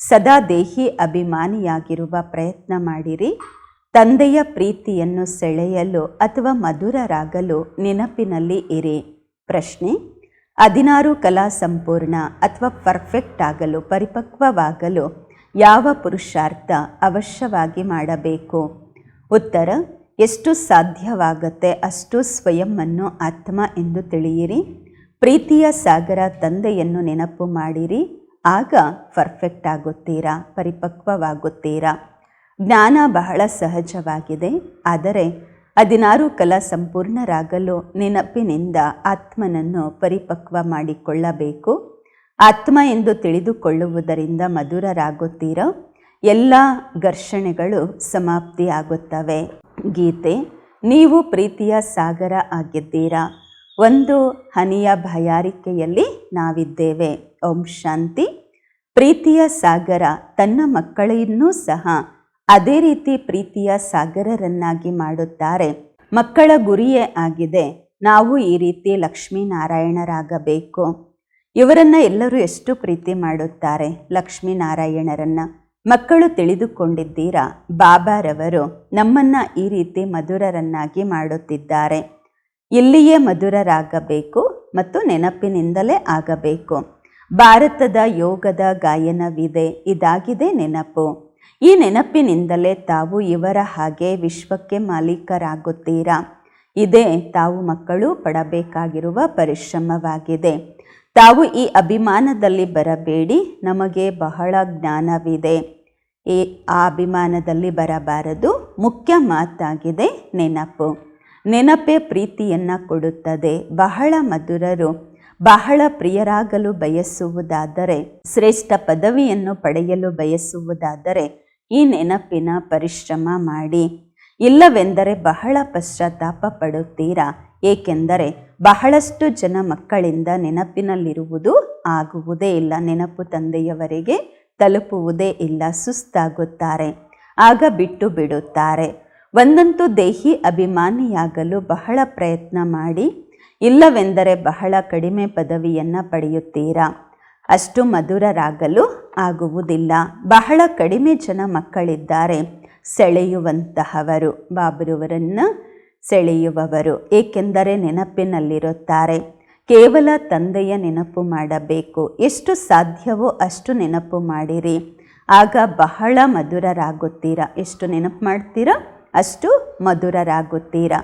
ಸದಾ ದೇಹಿ ಅಭಿಮಾನಿಯಾಗಿರುವ ಪ್ರಯತ್ನ ಮಾಡಿರಿ. ತಂದೆಯ ಪ್ರೀತಿಯನ್ನು ಸೆಳೆಯಲು ಅಥವಾ ಮಧುರರಾಗಲು ನೆನಪಿನಲ್ಲಿ ಇರಿ. ಪ್ರಶ್ನೆ, ಹದಿನಾರು ಕಲಾ ಸಂಪೂರ್ಣ ಅಥವಾ ಪರ್ಫೆಕ್ಟ್ ಆಗಲು, ಪರಿಪಕ್ವವಾಗಲು ಯಾವ ಪುರುಷಾರ್ಥ ಅವಶ್ಯವಾಗಿ ಮಾಡಬೇಕು? ಉತ್ತರ, ಎಷ್ಟು ಸಾಧ್ಯವಾಗುತ್ತೆ ಅಷ್ಟು ಸ್ವಯಂವನ್ನು ಆತ್ಮ ಎಂದು ತಿಳಿಯಿರಿ. ಪ್ರೀತಿಯ ಸಾಗರ ತಂದೆಯನ್ನು ನೆನಪು ಮಾಡಿರಿ. ಆಗ ಪರ್ಫೆಕ್ಟ್ ಆಗುತ್ತೀರಾ, ಪರಿಪಕ್ವವಾಗುತ್ತೀರಾ? ಜ್ಞಾನ ಬಹಳ ಸಹಜವಾಗಿದೆ, ಆದರೆ ಹದಿನಾರು ಕಲ ಸಂಪೂರ್ಣರಾಗಲು ನೆನಪಿನಿಂದ ಆತ್ಮನನ್ನು ಪರಿಪಕ್ವ ಮಾಡಿಕೊಳ್ಳಬೇಕು. ಆತ್ಮ ಎಂದು ತಿಳಿದುಕೊಳ್ಳುವುದರಿಂದ ಮಧುರರಾಗುತ್ತೀರೋ? ಎಲ್ಲ ಘರ್ಷಣೆಗಳು ಸಮಾಪ್ತಿಯಾಗುತ್ತವೆ. ಗೀತೆ, ನೀವು ಪ್ರೀತಿಯ ಸಾಗರ ಆಗಿದ್ದೀರಾ? ಒಂದು ಹನಿಯ ಭಯಾರಿಕೆಯಲ್ಲಿ ನಾವಿದ್ದೇವೆ. ಓಂ ಶಾಂತಿ. ಪ್ರೀತಿಯ ಸಾಗರ ತನ್ನ ಮಕ್ಕಳನ್ನೂ ಸಹ ಅದೇ ರೀತಿ ಪ್ರೀತಿಯ ಸಾಗರರನ್ನಾಗಿ ಮಾಡುತ್ತಾರೆ. ಮಕ್ಕಳ ಗುರಿಯೇ ಆಗಿದೆ. ನಾವು ಈ ರೀತಿ ಲಕ್ಷ್ಮೀನಾರಾಯಣರಾಗಬೇಕು. ಇವರನ್ನು ಎಲ್ಲರೂ ಎಷ್ಟು ಪ್ರೀತಿ ಮಾಡುತ್ತಾರೆ ಲಕ್ಷ್ಮೀನಾರಾಯಣರನ್ನು. ಮಕ್ಕಳು ತಿಳಿದುಕೊಂಡಿದ್ದೀರಾ? ಬಾಬಾರವರು ನಮ್ಮನ್ನು ಈ ರೀತಿ ಮಧುರರನ್ನಾಗಿ ಮಾಡುತ್ತಿದ್ದಾರೆ. ಇಲ್ಲಿಯೇ ಮಧುರರಾಗಬೇಕು ಮತ್ತು ನೆನಪಿನಿಂದಲೇ ಆಗಬೇಕು. ಭಾರತದ ಯೋಗದ ಗಾಯನವಿದೆ, ಇದಾಗಿದೆ ನೆನಪು. ಈ ನೆನಪಿನಿಂದಲೇ ತಾವು ಇವರ ಹಾಗೆ ವಿಶ್ವಕ್ಕೆ ಮಾಲೀಕರಾಗುತ್ತೀರಾ? ಇದೇ ತಾವು ಮಕ್ಕಳು ಪಡಬೇಕಾಗಿರುವ ಪರಿಶ್ರಮವಾಗಿದೆ. ತಾವು ಈ ಅಭಿಮಾನದಲ್ಲಿ ಬರಬೇಡಿ, ನಮಗೆ ಬಹಳ ಜ್ಞಾನವಿದೆ. ಈ ಆ ಅಭಿಮಾನದಲ್ಲಿ ಬರಬಾರದು, ಮುಖ್ಯ ಮಾತಾಗಿದೆ ನೆನಪು. ನೆನಪೇ ಪ್ರೀತಿಯನ್ನು ಕೊಡುತ್ತದೆ. ಬಹಳ ಮಧುರರು ಬಹಳ ಪ್ರಿಯರಾಗಲು ಬಯಸುವುದಾದರೆ, ಶ್ರೇಷ್ಠ ಪದವಿಯನ್ನು ಪಡೆಯಲು ಬಯಸುವುದಾದರೆ ಈ ನೆನಪಿನ ಪರಿಶ್ರಮ ಮಾಡಿ. ಇಲ್ಲವೆಂದರೆ ಬಹಳ ಪಶ್ಚಾತ್ತಾಪ ಪಡುತ್ತೀರಾ? ಏಕೆಂದರೆ ಬಹಳಷ್ಟು ಜನ ಮಕ್ಕಳಿಂದ ನೆನಪಿನಲ್ಲಿರುವುದು ಆಗುವುದೇ ಇಲ್ಲ. ನೆನಪು ತಂದೆಯವರಿಗೆ ತಲುಪುವುದೇ ಇಲ್ಲ. ಸುಸ್ತಾಗುತ್ತಾರೆ. ಆಗ ಬಿಟ್ಟು ಬಿಡುತ್ತಾರೆ. ಒಂದಂತೂ ದೇಹಿ ಅಭಿಮಾನಿಯಾಗಲು ಬಹಳ ಪ್ರಯತ್ನ ಮಾಡಿ, ಇಲ್ಲವೆಂದರೆ ಬಹಳ ಕಡಿಮೆ ಪದವಿಯನ್ನು ಪಡೆಯುತ್ತೀರಾ? ಅಷ್ಟು ಮಧುರರಾಗಲು ಆಗುವುದಿಲ್ಲ. ಬಹಳ ಕಡಿಮೆ ಜನ ಮಕ್ಕಳಿದ್ದಾರೆ, ಸೆಳೆಯುವಂತಹವರು, ಬಾಬರುವರನ್ನು ಸೆಳೆಯುವವರು. ಏಕೆಂದರೆ ನೆನಪಿನಲ್ಲಿರುತ್ತಾರೆ, ಕೇವಲ ತಂದೆಯ ನೆನಪು ಮಾಡಬೇಕು. ಎಷ್ಟು ಸಾಧ್ಯವೋ ಅಷ್ಟು ನೆನಪು ಮಾಡಿರಿ. ಆಗ ಬಹಳ ಮಧುರರಾಗುತ್ತೀರಾ? ಎಷ್ಟು ನೆನಪು ಮಾಡ್ತೀರಾ? ಅಷ್ಟು ಮಧುರರಾಗುತ್ತೀರಾ?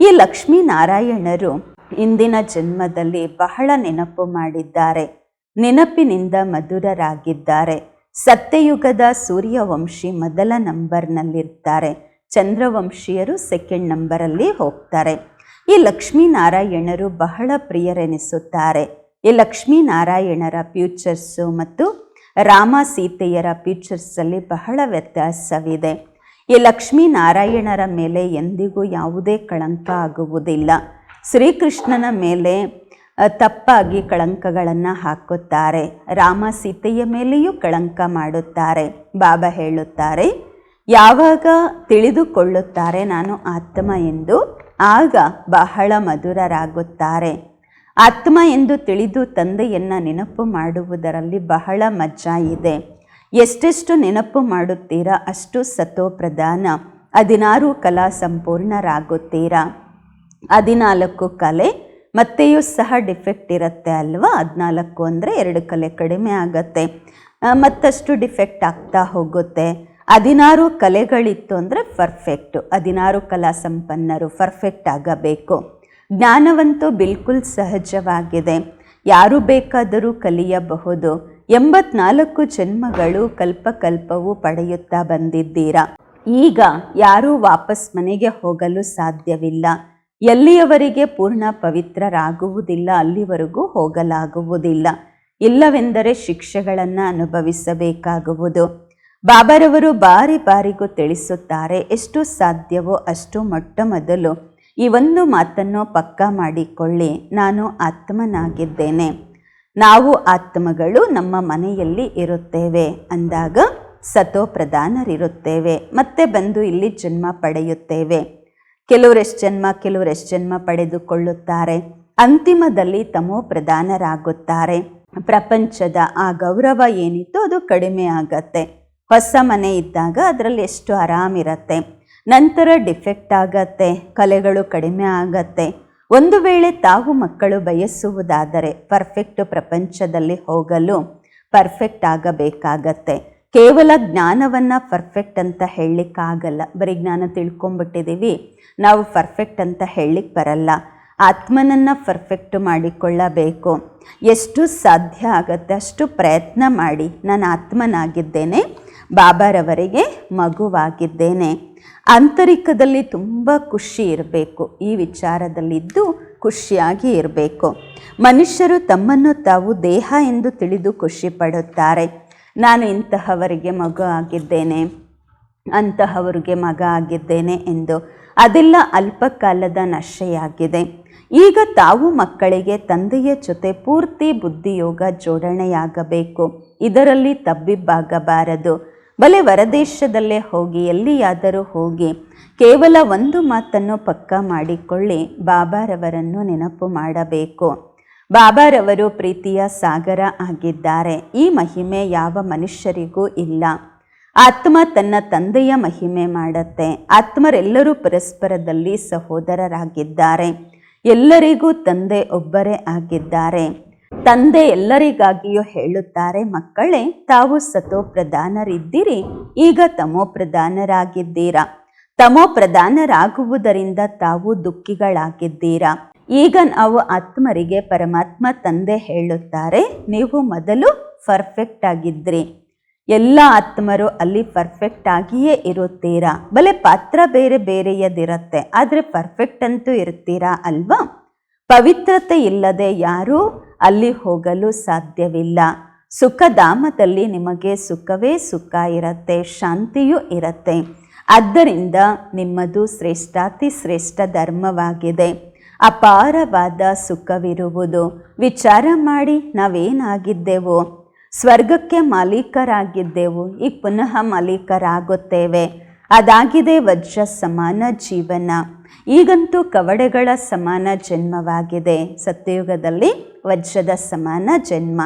ಈ ಲಕ್ಷ್ಮೀನಾರಾಯಣರು ಇಂದಿನ ಜನ್ಮದಲ್ಲಿ ಬಹಳ ನೆನಪು ಮಾಡಿದ್ದಾರೆ. ನೆನಪಿನಿಂದ ಮಧುರರಾಗಿದ್ದಾರೆ. ಸತ್ಯಯುಗದ ಸೂರ್ಯವಂಶಿ ಮೊದಲ ನಂಬರ್ನಲ್ಲಿರ್ತಾರೆ. ಚಂದ್ರವಂಶೀಯರು ಸೆಕೆಂಡ್ ನಂಬರಲ್ಲಿ ಹೋಗ್ತಾರೆ. ಈ ಲಕ್ಷ್ಮೀನಾರಾಯಣರು ಬಹಳ ಪ್ರಿಯರೆನಿಸುತ್ತಾರೆ. ಈ ಲಕ್ಷ್ಮೀನಾರಾಯಣರ ಫ್ಯೂಚರ್ಸು ಮತ್ತು ರಾಮ ಸೀತೆಯರ ಫ್ಯೂಚರ್ಸಲ್ಲಿ ಬಹಳ ವ್ಯತ್ಯಾಸವಿದೆ. ಈ ಲಕ್ಷ್ಮೀನಾರಾಯಣರ ಮೇಲೆ ಎಂದಿಗೂ ಯಾವುದೇ ಕಳಂಕ ಆಗುವುದಿಲ್ಲ. ಶ್ರೀಕೃಷ್ಣನ ಮೇಲೆ ತಪ್ಪಾಗಿ ಕಳಂಕಗಳನ್ನು ಹಾಕುತ್ತಾರೆ. ರಾಮ ಸೀತೆಯ ಮೇಲೆಯೂ ಕಳಂಕ ಮಾಡುತ್ತಾರೆ. ಬಾಬಾ ಹೇಳುತ್ತಾರೆ, ಯಾವಾಗ ತಿಳಿದುಕೊಳ್ಳುತ್ತಾರೆ ನಾನು ಆತ್ಮ ಎಂದು, ಆಗ ಬಹಳ ಮಧುರರಾಗುತ್ತಾರೆ. ಆತ್ಮ ಎಂದು ತಿಳಿದು ತಂದೆಯನ್ನು ನೆನಪು ಮಾಡುವುದರಲ್ಲಿ ಬಹಳ ಮಜಾ ಇದೆ. ಎಷ್ಟೆಷ್ಟು ನೆನಪು ಮಾಡುತ್ತೀರಾ? ಅಷ್ಟು ಸತೋ ಪ್ರಧಾನ ಹದಿನಾರು ಕಲಾ ಸಂಪೂರ್ಣರಾಗುತ್ತೀರಾ? ಹದಿನಾಲ್ಕು ಕಲೆ, ಮತ್ತೆಯೂ ಸಹ ಡಿಫೆಕ್ಟ್ ಇರುತ್ತೆ ಅಲ್ವಾ? ಹದಿನಾಲ್ಕು ಅಂದರೆ ಎರಡು ಕಲೆ ಕಡಿಮೆ ಆಗತ್ತೆ. ಮತ್ತಷ್ಟು ಡಿಫೆಕ್ಟ್ ಆಗ್ತಾ ಹೋಗುತ್ತೆ. ಹದಿನಾರು ಕಲೆಗಳಿತ್ತು ಅಂದರೆ ಪರ್ಫೆಕ್ಟು. ಹದಿನಾರು ಕಲಾ ಸಂಪನ್ನರು ಪರ್ಫೆಕ್ಟ್ ಆಗಬೇಕು. ಜ್ಞಾನವಂತೂ ಬಿಲ್ಕುಲ್ ಸಹಜವಾಗಿದೆ. ಯಾರು ಬೇಕಾದರೂ ಕಲಿಯಬಹುದು. ಎಂಬತ್ನಾಲ್ಕು ಜನ್ಮಗಳು ಕಲ್ಪಕಲ್ಪವು ಪಡೆಯುತ್ತಾ ಬಂದಿದ್ದೀರಾ? ಈಗ ಯಾರೂ ವಾಪಸ್ ಮನೆಗೆ ಹೋಗಲು ಸಾಧ್ಯವಿಲ್ಲ. ಎಲ್ಲಿಯವರೆಗೆ ಪೂರ್ಣ ಪವಿತ್ರರಾಗುವುದಿಲ್ಲ, ಅಲ್ಲಿವರೆಗೂ ಹೋಗಲಾಗುವುದಿಲ್ಲ. ಇಲ್ಲವೆಂದರೆ ಶಿಕ್ಷೆಗಳನ್ನು ಅನುಭವಿಸಬೇಕಾಗುವುದು. ಬಾಬರವರು ಬಾರಿ ಬಾರಿಗೂ ತಿಳಿಸುತ್ತಾರೆ, ಎಷ್ಟು ಸಾಧ್ಯವೋ ಅಷ್ಟು ಮೊಟ್ಟ ಮೊದಲು. ಈ ಒಂದು ಮಾತನ್ನು ಪಕ್ಕಾ ಮಾಡಿಕೊಳ್ಳಿ, ನಾನು ಆತ್ಮನಾಗಿದ್ದೇನೆ. ನಾವು ಆತ್ಮಗಳು ನಮ್ಮ ಮನೆಯಲ್ಲಿ ಇರುತ್ತೇವೆ ಅಂದಾಗ ಸತೋ ಪ್ರಧಾನರಿರುತ್ತೇವೆ ಮತ್ತೆ ಬಂದು ಇಲ್ಲಿ ಜನ್ಮ ಪಡೆಯುತ್ತೇವೆ. ಕೆಲವರೆಷ್ಟು ಜನ್ಮ ಕೆಲವರೆಷ್ಟು ಜನ್ಮ ಪಡೆದುಕೊಳ್ಳುತ್ತಾರೆ. ಅಂತಿಮದಲ್ಲಿ ತಮೋ ಪ್ರಧಾನರಾಗುತ್ತಾರೆ ಪ್ರಪಂಚದ ಆ ಗೌರವ ಏನಿತ್ತು ಅದು ಕಡಿಮೆ ಆಗತ್ತೆ. ಹೊಸ ಮನೆ ಇದ್ದಾಗ ಅದರಲ್ಲಿ ಎಷ್ಟು ಆರಾಮಿರತ್ತೆ. ನಂತರ ಡಿಫೆಕ್ಟ್ ಆಗತ್ತೆ. ಕಲೆಗಳು ಕಡಿಮೆ ಆಗತ್ತೆ. ಒಂದು ವೇಳೆ ತಾವು ಮಕ್ಕಳು ಬಯಸುವುದಾದರೆ ಪರ್ಫೆಕ್ಟ್ ಪ್ರಪಂಚದಲ್ಲಿ ಹೋಗಲು ಪರ್ಫೆಕ್ಟ್ ಆಗಬೇಕಾಗತ್ತೆ. ಕೇವಲ ಜ್ಞಾನವನ್ನು ಪರ್ಫೆಕ್ಟ್ ಅಂತ ಹೇಳಲಿಕ್ಕಾಗಲ್ಲ. ಬರೀ ಜ್ಞಾನ ತಿಳ್ಕೊಂಬಿಟ್ಟಿದ್ದೀವಿ ನಾವು ಪರ್ಫೆಕ್ಟ್ ಅಂತ ಹೇಳಲಿಕ್ಕೆ ಬರಲ್ಲ. ಆತ್ಮನನ್ನು ಪರ್ಫೆಕ್ಟ್ ಮಾಡಿಕೊಳ್ಳಬೇಕು. ಎಷ್ಟು ಸಾಧ್ಯ ಆಗುತ್ತೆ ಅಷ್ಟು ಪ್ರಯತ್ನ ಮಾಡಿ. ನಾನು ಆತ್ಮನಾಗಿದ್ದೇನೆ. ಬಾಬಾರವರಿಗೆ ಮಗುವಾಗಿದ್ದೇನೆ. ಆಂತರಿಕದಲ್ಲಿ ತುಂಬ ಖುಷಿ ಇರಬೇಕು. ಈ ವಿಚಾರದಲ್ಲಿದ್ದು ಖುಷಿಯಾಗಿ ಇರಬೇಕು. ಮನುಷ್ಯರು ತಮ್ಮನ್ನು ತಾವು ದೇಹ ಎಂದು ತಿಳಿದು ಖುಷಿ ಪಡುತ್ತಾರೆ. ನಾನು ಇಂತಹವರಿಗೆ ಮಗು ಆಗಿದ್ದೇನೆ, ಅಂತಹವರಿಗೆ ಮಗ ಆಗಿದ್ದೇನೆ ಎಂದು. ಅದೆಲ್ಲ ಅಲ್ಪಕಾಲದ ನಶೆಯಾಗಿದೆ. ಈಗ ತಾವು ಮಕ್ಕಳಿಗೆ ತಂದೆಯ ಜೊತೆ ಪೂರ್ತಿ ಬುದ್ಧಿಯೋಗ ಜೋಡಣೆಯಾಗಬೇಕು. ಇದರಲ್ಲಿ ತಬ್ಬಿಬ್ಬಾಗಬಾರದು. ಬಲೆ ಹೊರದೇಶದಲ್ಲೇ ಹೋಗಿ, ಎಲ್ಲಿಯಾದರೂ ಹೋಗಿ, ಕೇವಲ ಒಂದು ಮಾತನ್ನು ಪಕ್ಕಾ ಮಾಡಿಕೊಳ್ಳಿ, ಬಾಬಾರವರನ್ನು ನೆನಪು ಮಾಡಬೇಕು. ಬಾಬಾರವರು ಪ್ರೀತಿಯ ಸಾಗರ ಆಗಿದ್ದಾರೆ. ಈ ಮಹಿಮೆ ಯಾವ ಮನುಷ್ಯರಿಗೂ ಇಲ್ಲ. ಆತ್ಮ ತನ್ನ ತಂದೆಯ ಮಹಿಮೆ ಮಾಡತ್ತೆ. ಆತ್ಮರೆಲ್ಲರೂ ಪರಸ್ಪರದಲ್ಲಿ ಸಹೋದರರಾಗಿದ್ದಾರೆ. ಎಲ್ಲರಿಗೂ ತಂದೆ ಒಬ್ಬರೇ ಆಗಿದ್ದಾರೆ. ತಂದೆ ಎಲ್ಲರಿಗಾಗಿಯೂ ಹೇಳುತ್ತಾರೆ, ಮಕ್ಕಳೇ, ತಾವು ಸತೋ ಪ್ರಧಾನರಿದ್ದೀರಿ ಈಗ ತಮೋ ಪ್ರಧಾನರಾಗಿದ್ದೀರಾ ತಮೋ ಪ್ರಧಾನರಾಗುವುದರಿಂದ ತಾವು ದುಃಖಿಗಳಾಗಿದ್ದೀರಾ? ಈಗ ನಾವು ಆತ್ಮರಿಗೆ ಪರಮಾತ್ಮ ತಂದೆ ಹೇಳುತ್ತಾರೆ, ನೀವು ಮೊದಲು ಪರ್ಫೆಕ್ಟ್ ಆಗಿದ್ರಿ. ಎಲ್ಲ ಆತ್ಮರು ಅಲ್ಲಿ ಪರ್ಫೆಕ್ಟ್ ಆಗಿಯೇ ಇರುತ್ತೀರಾ? ಬಲೆ ಪಾತ್ರ ಬೇರೆ ಬೇರೆಯದಿರುತ್ತೆ, ಆದರೆ ಪರ್ಫೆಕ್ಟ್ ಅಂತೂ ಇರ್ತೀರಾ ಅಲ್ವಾ? ಪವಿತ್ರತೆ ಇಲ್ಲದೆ ಯಾರೂ ಅಲ್ಲಿ ಹೋಗಲು ಸಾಧ್ಯವಿಲ್ಲ. ಸುಖಧಾಮದಲ್ಲಿ ನಿಮಗೆ ಸುಖವೇ ಸುಖ ಇರತ್ತೆ, ಶಾಂತಿಯೂ ಇರತ್ತೆ. ಆದ್ದರಿಂದ ನಿಮ್ಮದು ಶ್ರೇಷ್ಠಾತಿ ಶ್ರೇಷ್ಠ ಧರ್ಮವಾಗಿದೆ. ಅಪಾರವಾದ ಸುಖವಿರುವುದು. ವಿಚಾರ ಮಾಡಿ ನಾವೇನಾಗಿದ್ದೆವು? ಸ್ವರ್ಗಕ್ಕೆ ಮಾಲೀಕರಾಗಿದ್ದೆವು ಈಗ ಪುನಃ ಮಾಲೀಕರಾಗುತ್ತೇವೆ. ಅದಾಗಿದೆ ವಜ್ರ ಸಮಾನ ಜೀವನ. ಈಗಂತೂ ಕವಡೆಗಳ ಸಮಾನ ಜನ್ಮವಾಗಿದೆ. ಸತ್ಯಯುಗದಲ್ಲಿ ವಜ್ರದ ಸಮಾನ ಜನ್ಮ.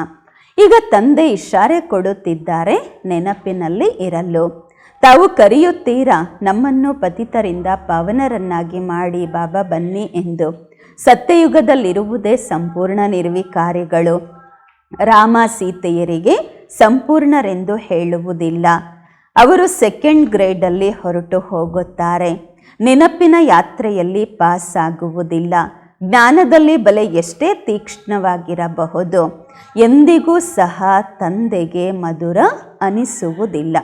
ಈಗ ತಂದೆ ಇಶಾರೆ ಕೊಡುತ್ತಿದ್ದಾರೆ, ನೆನಪಿನಲ್ಲಿ ಇರಲು. ತಾವು ಕರೆಯುತ್ತೀರಾ, ನಮ್ಮನ್ನು ಪತಿತರಿಂದ ಪಾವನರನ್ನಾಗಿ ಮಾಡಿ ಬಾಬಾ ಬನ್ನಿ ಎಂದು. ಸತ್ಯಯುಗದಲ್ಲಿರುವುದೇ ಸಂಪೂರ್ಣ ನಿರ್ವಿಕಾರಿಗಳು. ರಾಮ ಸೀತೆಯರಿಗೆ ಸಂಪೂರ್ಣರೆಂದು ಹೇಳುವುದಿಲ್ಲ. ಅವರು ಸೆಕೆಂಡ್ ಗ್ರೇಡಲ್ಲಿ ಹೊರಟು ಹೋಗುತ್ತಾರೆ. ನೆನಪಿನ ಯಾತ್ರೆಯಲ್ಲಿ ಪಾಸಾಗುವುದಿಲ್ಲ. ಜ್ಞಾನದಲ್ಲಿ ಬಲೆ ಎಷ್ಟೇ ತೀಕ್ಷ್ಣವಾಗಿರಬಹುದು. ಎಂದಿಗೂ ಸಹ ತಂದೆಗೆ ಮಧುರ ಅನಿಸುವುದಿಲ್ಲ.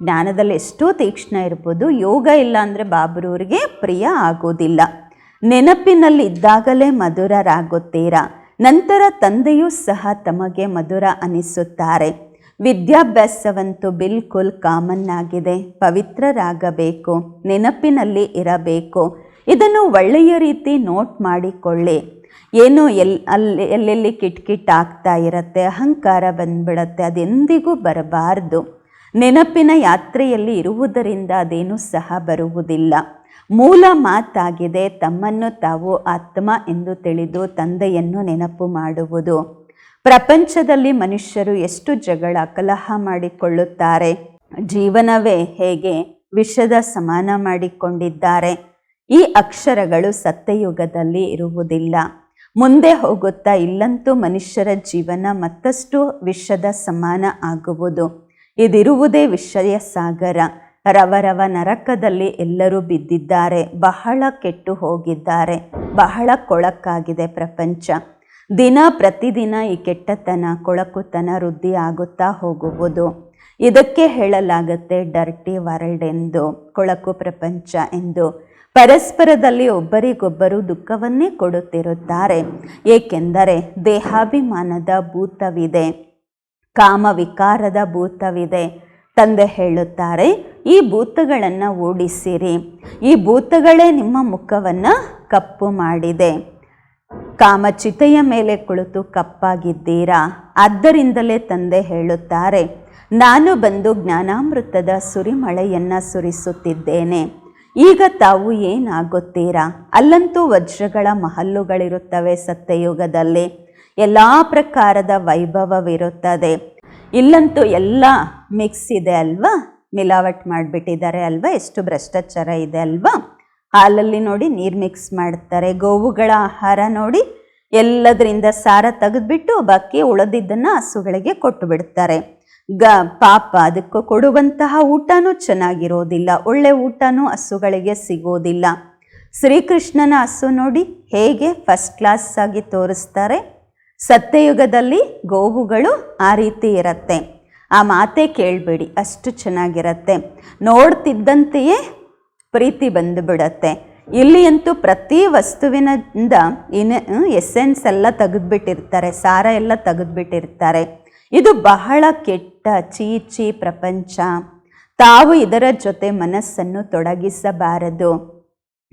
ಜ್ಞಾನದಲ್ಲಿ ಎಷ್ಟೋ ತೀಕ್ಷ್ಣ ಇರ್ಬೋದು. ಯೋಗ ಇಲ್ಲ ಅಂದರೆ ಬಾಬರೂರಿಗೆ ಪ್ರಿಯ ಆಗೋದಿಲ್ಲ ನೆನಪಿನಲ್ಲಿ ಇದ್ದಾಗಲೇ ಮಧುರರಾಗುತ್ತೀರಾ? ನಂತರ ತಂದೆಯೂ ಸಹ ತಮಗೆ ಮಧುರ ಅನಿಸುತ್ತಾರೆ. ವಿದ್ಯಾಭ್ಯಾಸವಂತೂ ಬಿಲ್ಕುಲ್ ಕಾಮನ್ ಆಗಿದೆ ಪವಿತ್ರರಾಗಬೇಕು. ನೆನಪಿನಲ್ಲಿ ಇರಬೇಕು. ಇದನ್ನು ಒಳ್ಳೆಯ ರೀತಿ ನೋಟ್ ಮಾಡಿಕೊಳ್ಳಿ. ಏನು ಎಲ್, ಅಲ್ಲಿ, ಎಲ್ಲೆಲ್ಲಿ ಕಿಟ್ಕಿಟ್ ಆಗ್ತಾ ಇರತ್ತೆ, ಅಹಂಕಾರ ಬಂದ್ಬಿಡತ್ತೆ, ಅದೆಂದಿಗೂ ಬರಬಾರ್ದು. ನೆನಪಿನ ಯಾತ್ರೆಯಲ್ಲಿ ಇರುವುದರಿಂದ ಅದೇನೂ ಸಹ ಬರುವುದಿಲ್ಲ. ಮೂಲ ಮಾತಾಗಿದೆ, ತಮ್ಮನ್ನು ತಾವು ಆತ್ಮ ಎಂದು ತಿಳಿದು ತಂದೆಯನ್ನು ನೆನಪು ಮಾಡುವುದು. ಪ್ರಪಂಚದಲ್ಲಿ ಮನುಷ್ಯರು ಎಷ್ಟು ಜಗಳ, ಕಲಹ ಮಾಡಿಕೊಳ್ಳುತ್ತಾರೆ? ಜೀವನವೇ ಹೇಗೆ ವಿಷದ ಸಮಾನ ಮಾಡಿಕೊಂಡಿದ್ದಾರೆ? ಈ ಅಕ್ಷರಗಳು ಸತ್ಯಯುಗದಲ್ಲಿ ಇರುವುದಿಲ್ಲ. ಮುಂದೆ ಹೋಗುತ್ತಾ ಇಲ್ಲಂತೂ ಮನುಷ್ಯರ ಜೀವನ ಮತ್ತಷ್ಟು ವಿಷದ ಸಮಾನ ಆಗುವುದು. ಇದಿರುವುದೇ ವಿಷಯ ಸಾಗರ. ರವರವ ನರಕದಲ್ಲಿ ಎಲ್ಲರೂ ಬಿದ್ದಿದ್ದಾರೆ. ಬಹಳ ಕೆಟ್ಟು ಹೋಗಿದ್ದಾರೆ. ಬಹಳ ಕೊಳಕಾಗಿದೆ ಪ್ರಪಂಚ. ದಿನ ಪ್ರತಿದಿನ ಈ ಕೆಟ್ಟತನ, ಕೊಳಕುತನ ವೃದ್ಧಿ ಆಗುತ್ತಾ ಹೋಗುವುದು. ಇದಕ್ಕೆ ಹೇಳಲಾಗುತ್ತೆ ಡರ್ಟಿ ವರ್ಲ್ಡ್ ಎಂದು, ಕೊಳಕು ಪ್ರಪಂಚ ಎಂದು. ಪರಸ್ಪರದಲ್ಲಿ ಒಬ್ಬರಿಗೊಬ್ಬರು ದುಃಖವನ್ನೇ ಕೊಡುತ್ತಿರುತ್ತಾರೆ. ಏಕೆಂದರೆ ದೇಹಾಭಿಮಾನದ ಭೂತವಿದೆ, ಕಾಮವಿಕಾರದ ಭೂತವಿದೆ. ತಂದೆ ಹೇಳುತ್ತಾರೆ, ಈ ಭೂತಗಳನ್ನು ಓಡಿಸಿರಿ. ಈ ಭೂತಗಳೇ ನಿಮ್ಮ ಮುಖವನ್ನು ಕಪ್ಪು ಮಾಡಿದೆ. ಕಾಮಚಿತೆಯ ಮೇಲೆ ಕುಳಿತು ಕಪ್ಪಾಗಿದ್ದೀರಾ? ಆದ್ದರಿಂದಲೇ ತಂದೆ ಹೇಳುತ್ತಾರೆ, ನಾನು ಬಂದು ಜ್ಞಾನಾಮೃತದ ಸುರಿಮಳೆಯನ್ನು ಸುರಿಸುತ್ತಿದ್ದೇನೆ. ಈಗ ತಾವು ಏನಾಗುತ್ತೀರಾ? ಅಲ್ಲಂತೂ ವಜ್ರಗಳ ಮಹಲ್ಲುಗಳಿರುತ್ತವೆ ಸತ್ಯಯುಗದಲ್ಲಿ. ಎಲ್ಲ ಪ್ರಕಾರದ ವೈಭವವಿರುತ್ತದೆ. ಇಲ್ಲಂತೂ ಎಲ್ಲ ಮಿಕ್ಸ್ ಇದೆ ಅಲ್ವಾ? ಮಿಲಾವಟ್ ಮಾಡಿಬಿಟ್ಟಿದ್ದಾರೆ ಅಲ್ವಾ? ಎಷ್ಟು ಭ್ರಷ್ಟಾಚಾರ ಇದೆ ಅಲ್ವಾ? ಹಾಲಲ್ಲಿ ನೋಡಿ ನೀರು ಮಿಕ್ಸ್ ಮಾಡ್ತಾರೆ. ಗೋವುಗಳ ಆಹಾರ ನೋಡಿ ಎಲ್ಲದರಿಂದ ಸಾರ ತೆಗೆದುಬಿಟ್ಟು ಬಾಕಿ ಉಳಿದಿದ್ದನ್ನು ಹಸುಗಳಿಗೆ ಕೊಟ್ಟು ಬಿಡ್ತಾರೆ. ಗ, ಪಾಪ ಅದಕ್ಕೆ ಕೊಡುವಂತಹ ಊಟನೂ ಚೆನ್ನಾಗಿರೋದಿಲ್ಲ. ಒಳ್ಳೆ ಊಟನೂ ಹಸುಗಳಿಗೆ ಸಿಗೋದಿಲ್ಲ. ಶ್ರೀಕೃಷ್ಣನ ಹಸು ನೋಡಿ ಹೇಗೆ ಫಸ್ಟ್ ಕ್ಲಾಸ್ ಆಗಿ ತೋರಿಸ್ತಾರೆ. ಸತ್ಯಯುಗದಲ್ಲಿ ಗೋವುಗಳು ಆ ರೀತಿ ಇರತ್ತೆ. ಆ ಮಾತೇ ಕೇಳಬೇಡಿ, ಅಷ್ಟು ಚೆನ್ನಾಗಿರತ್ತೆ. ನೋಡ್ತಿದ್ದಂತೆಯೇ ಪ್ರೀತಿ ಬಂದುಬಿಡತ್ತೆ. ಇಲ್ಲಿ ಅಂತೂ ಪ್ರತಿ ವಸ್ತುವಿನಿಂದ ಇನ್ ಎಸೆನ್ಸ್ ಎಲ್ಲ ತೆಗೆದುಬಿಟ್ಟಿರ್ತಾರೆ, ಸಾರ ಎಲ್ಲ ತೆಗೆದುಬಿಟ್ಟಿರ್ತಾರೆ. ಇದು ಬಹಳ ಕೆಟ್ಟ, ಚೀಚಿ ಪ್ರಪಂಚ. ತಾವು ಇದರ ಜೊತೆ ಮನಸ್ಸನ್ನು ತೊಡಗಿಸಬಾರದು.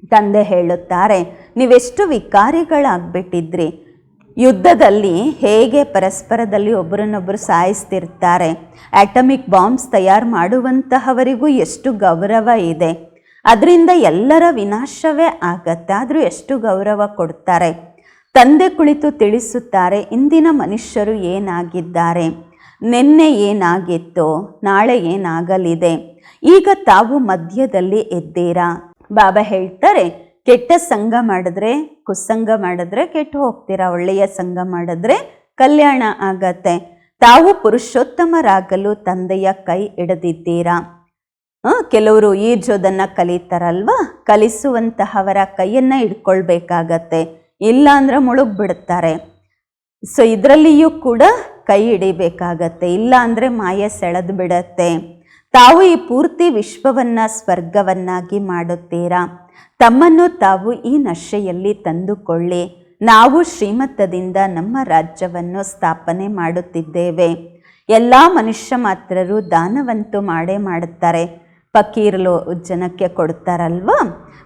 ತಂದೆ ಹೇಳುತ್ತಾರೆ, ನೀವೆಷ್ಟು ವಿಕಾರಿಗಳಾಗ್ಬಿಟ್ಟಿದ್ರಿ. ಯುದ್ಧದಲ್ಲಿ ಹೇಗೆ ಪರಸ್ಪರದಲ್ಲಿ ಒಬ್ಬರನ್ನೊಬ್ಬರು ಸಾಯಿಸ್ತಿರ್ತಾರೆ. ಆಟಮಿಕ್ ಬಾಂಬ್ಸ್ ತಯಾರು ಮಾಡುವಂತಹವರಿಗೂ ಎಷ್ಟು ಗೌರವ ಇದೆ. ಅದರಿಂದ ಎಲ್ಲರ ವಿನಾಶವೇ ಆಗತ್ತೆ. ಆದರೂ ಎಷ್ಟು ಗೌರವ ಕೊಡ್ತಾರೆ. ತಂದೆ ಕುಳಿತು ತಿಳಿಸುತ್ತಾರೆ, ಇಂದಿನ ಮನುಷ್ಯರು ಏನಾಗಿದ್ದಾರೆ? ನಿನ್ನೆ ಏನಾಗಿತ್ತು, ನಾಳೆ ಏನಾಗಲಿದೆ? ಈಗ ತಾವು ಮಧ್ಯದಲ್ಲಿ ಎದ್ದೀರಾ? ಬಾಬಾ ಹೇಳ್ತಾರೆ, ಕೆಟ್ಟ ಸಂಘ ಮಾಡಿದ್ರೆ ಕುಸಂಗ ಮಾಡಿದ್ರೆ ಕೆಟ್ಟು ಹೋಗ್ತೀರಾ? ಒಳ್ಳೆಯ ಸಂಘ ಮಾಡಿದ್ರೆ ಕಲ್ಯಾಣ ಆಗತ್ತೆ. ತಾವು ಪುರುಷೋತ್ತಮರಾಗಲು ತಂದೆಯ ಕೈ ಹಿಡಿದಿದ್ದೀರಾ? ಕೆಲವರು ಈಜೋದನ್ನು ಕಲಿತಾರಲ್ವ? ಕಲಿಸುವಂತಹವರ ಕೈಯನ್ನು ಇಟ್ಕೊಳ್ಬೇಕಾಗತ್ತೆ ಇಲ್ಲ ಅಂದ್ರೆ ಮುಳುಗ್ಬಿಡ್ತಾರೆ. ಸೊ ಇದರಲ್ಲಿಯೂ ಕೂಡ ಕೈ ಹಿಡಿಬೇಕಾಗತ್ತೆ. ಇಲ್ಲ ಅಂದರೆ ಮಾಯ ಸೆಳೆದು ಬಿಡತ್ತೆ. ತಾವು ಈ ಪೂರ್ತಿ ವಿಶ್ವವನ್ನು, ಸ್ವರ್ಗವನ್ನಾಗಿ ಮಾಡುತ್ತೀರಾ? ತಮ್ಮನ್ನು ತಾವು ಈ ನಶೆಯಲ್ಲಿ ತಂದುಕೊಳ್ಳಿ. ನಾವು ಶ್ರೀಮತ್ತದಿಂದ ನಮ್ಮ ರಾಜ್ಯವನ್ನು ಸ್ಥಾಪನೆ ಮಾಡುತ್ತಿದ್ದೇವೆ. ಎಲ್ಲ ಮನುಷ್ಯ ಮಾತ್ರರು ದಾನವಂತೂ ಮಾಡೇ ಮಾಡುತ್ತಾರೆ. ಫಕೀರಲು ಜನಕ್ಕೆ ಕೊಡ್ತಾರಲ್ವ?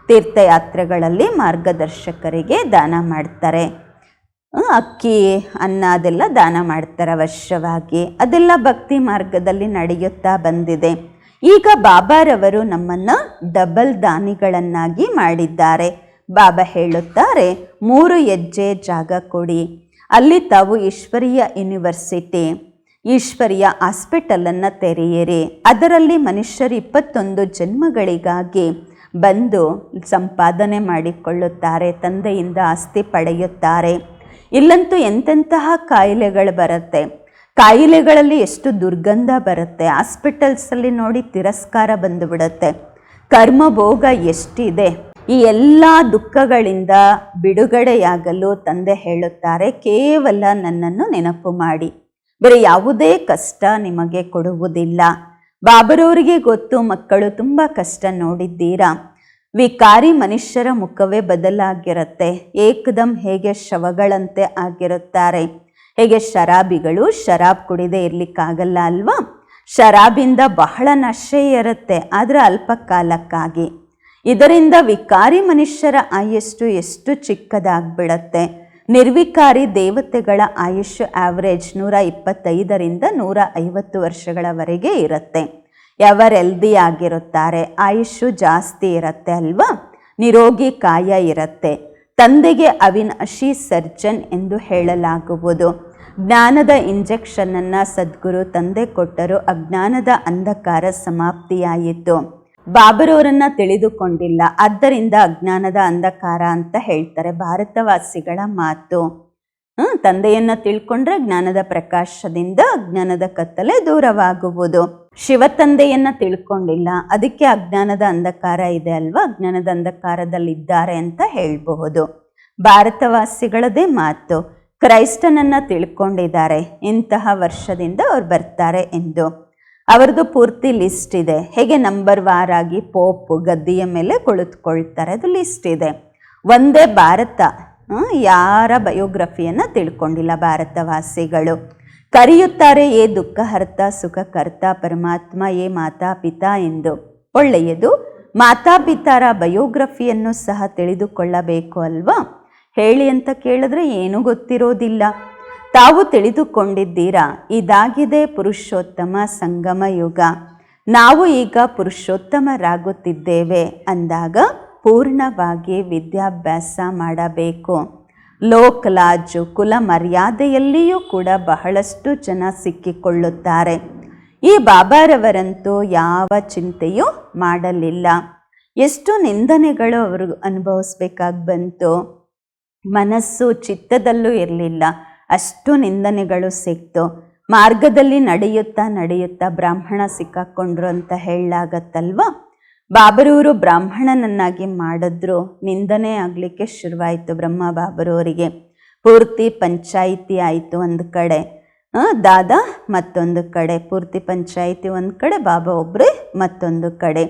ತೀರ್ಥಯಾತ್ರೆಗಳಲ್ಲಿ ಮಾರ್ಗದರ್ಶಕರಿಗೆ ದಾನ ಮಾಡ್ತಾರೆ. ಅಕ್ಕಿ, ಅನ್ನ ಅದೆಲ್ಲ ದಾನ ಮಾಡ್ತಾರೆ ವರ್ಷವಾಗಿ ಅದೆಲ್ಲ ಭಕ್ತಿ ಮಾರ್ಗದಲ್ಲಿ ನಡೆಯುತ್ತಾ ಬಂದಿದೆ. ಈಗ ಬಾಬಾರವರು ನಮ್ಮನ್ನು ಡಬಲ್ ದಾನಿಗಳನ್ನಾಗಿ ಮಾಡಿದ್ದಾರೆ. ಬಾಬಾ ಹೇಳುತ್ತಾರೆ, ಮೂರು ಹೆಜ್ಜೆ ಜಾಗ ಕೊಡಿ. ಅಲ್ಲಿ ತಾವು ಈಶ್ವರೀಯ ಯೂನಿವರ್ಸಿಟಿ ಈಶ್ವರಿಯ ಹಾಸ್ಪಿಟಲನ್ನು ತೆರೆಯಿರಿ. ಅದರಲ್ಲಿ ಮನುಷ್ಯರು ಇಪ್ಪತ್ತೊಂದು ಜನ್ಮಗಳಿಗಾಗಿ ಬಂದು ಸಂಪಾದನೆ ಮಾಡಿಕೊಳ್ಳುತ್ತಾರೆ, ತಂದೆಯಿಂದ ಆಸ್ತಿ ಪಡೆಯುತ್ತಾರೆ. ಇಲ್ಲಂತೂ ಎಂತೆಂತಹ ಕಾಯಿಲೆಗಳು ಬರುತ್ತೆ? ಕಾಯಿಲೆಗಳಲ್ಲಿ ಎಷ್ಟು ದುರ್ಗಂಧ ಬರುತ್ತೆ? ಹಾಸ್ಪಿಟಲ್ಸಲ್ಲಿ ನೋಡಿ ತಿರಸ್ಕಾರ ಬಂದುಬಿಡುತ್ತೆ. ಕರ್ಮಭೋಗ ಎಷ್ಟಿದೆ? ಈ ಎಲ್ಲ ದುಃಖಗಳಿಂದ ಬಿಡುಗಡೆಯಾಗಲು ತಂದೆ ಹೇಳುತ್ತಾರೆ, ಕೇವಲ ನನ್ನನ್ನು ನೆನಪು ಮಾಡಿ. ಬೇರೆ ಯಾವುದೇ ಕಷ್ಟ ನಿಮಗೆ ಕೊಡುವುದಿಲ್ಲ. ಬಾಬರವರಿಗೆ ಗೊತ್ತು, ಮಕ್ಕಳು ತುಂಬ ಕಷ್ಟ ನೋಡಿದ್ದೀರಾ? ವಿಕಾರಿ ಮನುಷ್ಯರ ಮುಖವೇ ಬದಲಾಗಿರುತ್ತೆ. ಏಕದಮ್ ಹೇಗೆ ಶವಗಳಂತೆ ಆಗಿರುತ್ತಾರೆ? ಹೇಗೆ ಶರಾಬಿಗಳು ಶರಾಬ್ ಕುಡಿದೇ ಇರಲಿಕ್ಕಾಗಲ್ಲ ಅಲ್ವಾ? ಶರಾಬಿಂದ ಬಹಳ ನಶೆ ಇರುತ್ತೆ, ಆದರೆ ಅಲ್ಪ ಕಾಲಕ್ಕಾಗಿ ಇದರಿಂದ ವಿಕಾರಿ ಮನುಷ್ಯರ ಆಯಸ್ಸು ಎಷ್ಟು ಚಿಕ್ಕದಾಗ್ಬಿಡತ್ತೆ. ನಿರ್ವಿಕಾರಿ ದೇವತೆಗಳ ಆಯುಷ್ ಆವರೇಜ್ ನೂರ ಇಪ್ಪತ್ತೈದರಿಂದ ನೂರ ಐವತ್ತು ವರ್ಷಗಳವರೆಗೆ ಇರುತ್ತೆ. ಎವರ್ ಎಲ್ದಿ ಆಗಿರುತ್ತಾರೆ? ಆಯುಷು ಜಾಸ್ತಿ ಇರುತ್ತೆ ಅಲ್ವಾ? ನಿರೋಗಿ ಕಾಯ ಇರುತ್ತೆ. ತಂದೆಗೆ ಅವಿನಾಶಿ ಸರ್ಜನ್ ಎಂದು ಹೇಳಲಾಗುವುದು. ಜ್ಞಾನದ ಇಂಜೆಕ್ಷನನ್ನು ಸದ್ಗುರು ತಂದೆ ಕೊಟ್ಟರು, ಅಜ್ಞಾನದ ಅಂಧಕಾರ ಸಮಾಪ್ತಿಯಾಯಿತು. ಬಾಬರವರನ್ನ ತಿಳಿದುಕೊಂಡಿಲ್ಲ. ಆದ್ದರಿಂದ ಅಜ್ಞಾನದ ಅಂಧಕಾರ ಅಂತ ಹೇಳ್ತಾರೆ ಭಾರತವಾಸಿಗಳ ಮಾತು. ತಂದೆಯನ್ನ ತಿಳ್ಕೊಂಡ್ರೆ ಜ್ಞಾನದ ಪ್ರಕಾಶದಿಂದ ಅಜ್ಞಾನದ ಕತ್ತಲೆ ದೂರವಾಗುವುದು. ಶಿವ ತಂದೆಯನ್ನ ತಿಳ್ಕೊಂಡಿಲ್ಲ. ಅದಕ್ಕೆ ಅಜ್ಞಾನದ ಅಂಧಕಾರ ಇದೆ ಅಲ್ವಾ? ಅಜ್ಞಾನದ ಅಂಧಕಾರದಲ್ಲಿದ್ದಾರೆ ಅಂತ ಹೇಳಬಹುದು. ಭಾರತವಾಸಿಗಳದೇ ಮಾತು. ಕ್ರೈಸ್ತನನ್ನ ತಿಳ್ಕೊಂಡಿದ್ದಾರೆ. ಇಂತಹ ವರ್ಷದಿಂದ ಅವ್ರು ಬರ್ತಾರೆ ಎಂದು. ಅವರದು ಪೂರ್ತಿ ಲಿಸ್ಟ್ ಇದೆ. ಹೇಗೆ ನಂಬರ್ ವಾರ್ ಆಗಿ ಪೋಪ್ ಗದ್ದೆಯ ಮೇಲೆ ಕುಳಿತುಕೊಳ್ತಾರೆ ಅದು ಲಿಸ್ಟ್ ಇದೆ. ಒಂದೇ ಭಾರತ. ಯಾರ ಬಯೋಗ್ರಫಿಯನ್ನು ತಿಳ್ಕೊಂಡಿಲ್ಲ ಭಾರತವಾಸಿಗಳು. ಕರೆಯುತ್ತಾರೆ, ಏ ದುಃಖ, ಹರ್ತ, ಸುಖ, ಕರ್ತ, ಪರಮಾತ್ಮ, ಏ ಮಾತಾ ಪಿತಾ ಎಂದು. ಒಳ್ಳೆಯದು. ಮಾತಾಪಿತಾರ ಬಯೋಗ್ರಫಿಯನ್ನು ಸಹ ತಿಳಿದುಕೊಳ್ಳಬೇಕು ಅಲ್ವಾ? ಹೇಳಿ ಅಂತ ಕೇಳಿದ್ರೆ ಏನೂ ಗೊತ್ತಿರೋದಿಲ್ಲ. ತಾವು ತಿಳಿದುಕೊಂಡಿದ್ದೀರಾ? ಇದಾಗಿದೆ ಪುರುಷೋತ್ತಮ ಸಂಗಮ ಯುಗ. ನಾವು ಈಗ ಪುರುಷೋತ್ತಮರಾಗುತ್ತಿದ್ದೇವೆ ಅಂದಾಗ ಪೂರ್ಣವಾಗಿ ವಿದ್ಯಾಭ್ಯಾಸ ಮಾಡಬೇಕು. ಲೋಕಲಾಜು ಕುಲ ಮರ್ಯಾದೆಯಲ್ಲಿಯೂ ಕೂಡ ಬಹಳಷ್ಟು ಜನ ಸಿಕ್ಕಿಕೊಳ್ಳುತ್ತಾರೆ. ಈ ಬಾಬಾರವರಂತೂ ಯಾವ ಚಿಂತೆಯೂ ಮಾಡಲಿಲ್ಲ. ಎಷ್ಟು ನಿಂದನೆಗಳು ಅವರು ಅನುಭವಿಸ್ಬೇಕಾಗಿ ಬಂತು. ಮನಸ್ಸು ಚಿತ್ತದಲ್ಲೂ ಇರಲಿಲ್ಲ. ಅಷ್ಟು ನಿಂದನೆಗಳು ಸಿಕ್ತು. ಮಾರ್ಗದಲ್ಲಿ ನಡೆಯುತ್ತಾ ನಡೆಯುತ್ತಾ ಬ್ರಾಹ್ಮಣ ಸಿಕ್ಕಾಕೊಂಡ್ರು ಅಂತ ಹೇಳಲಾಗತ್ತಲ್ವ? ಬಾಬರೂರು ಬ್ರಾಹ್ಮಣನನ್ನಾಗಿ ಮಾಡಿದ್ರು. ನಿಂದನೆ ಆಗಲಿಕ್ಕೆ ಶುರುವಾಯಿತು ಬ್ರಹ್ಮ ಬಾಬರೂರಿಗೆ. ಪೂರ್ತಿ ಪಂಚಾಯಿತಿ ಆಯಿತು ಒಂದು ಕಡೆ. ದಾದ ಮತ್ತೊಂದು ಕಡೆ. ಪೂರ್ತಿ ಪಂಚಾಯಿತಿ ಒಂದು ಕಡೆ, ಬಾಬಾ ಒಬ್ಬರೇ ಮತ್ತೊಂದು ಕಡೆ.